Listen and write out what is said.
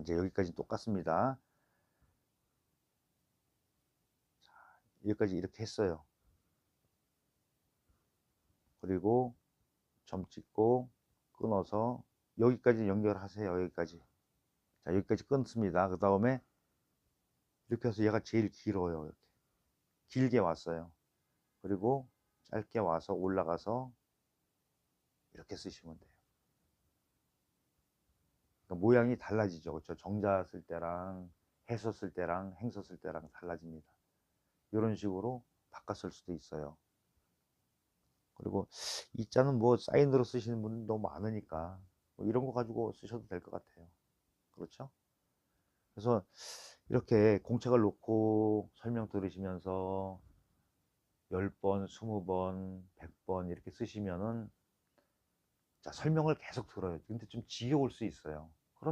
이제 여기까지 똑같습니다. 자, 여기까지 이렇게 했어요. 그리고 점 찍고 끊어서 여기까지 연결하세요. 여기까지. 자, 여기까지 끊습니다. 그 다음에 이렇게 해서 얘가 제일 길어요. 이렇게. 길게 왔어요. 그리고 짧게 와서 올라가서 이렇게 쓰시면 돼요. 그러니까 모양이 달라지죠. 그렇죠? 정자 쓸 때랑 해서 쓸 때랑 행서 쓸 때랑 달라집니다. 이런 식으로 쓸 수도 있어요. 그리고 이 자는 뭐 사인으로 쓰시는 분들 너무 많으니까 뭐 이런 거 가지고 쓰셔도 될 것 같아요. 그렇죠? 그래서 이렇게 공책을 놓고 설명 들으시면서 10번, 20번, 100번 이렇게 쓰시면은 자, 설명을 계속 들어요. 근데 좀 지겨울 수 있어요.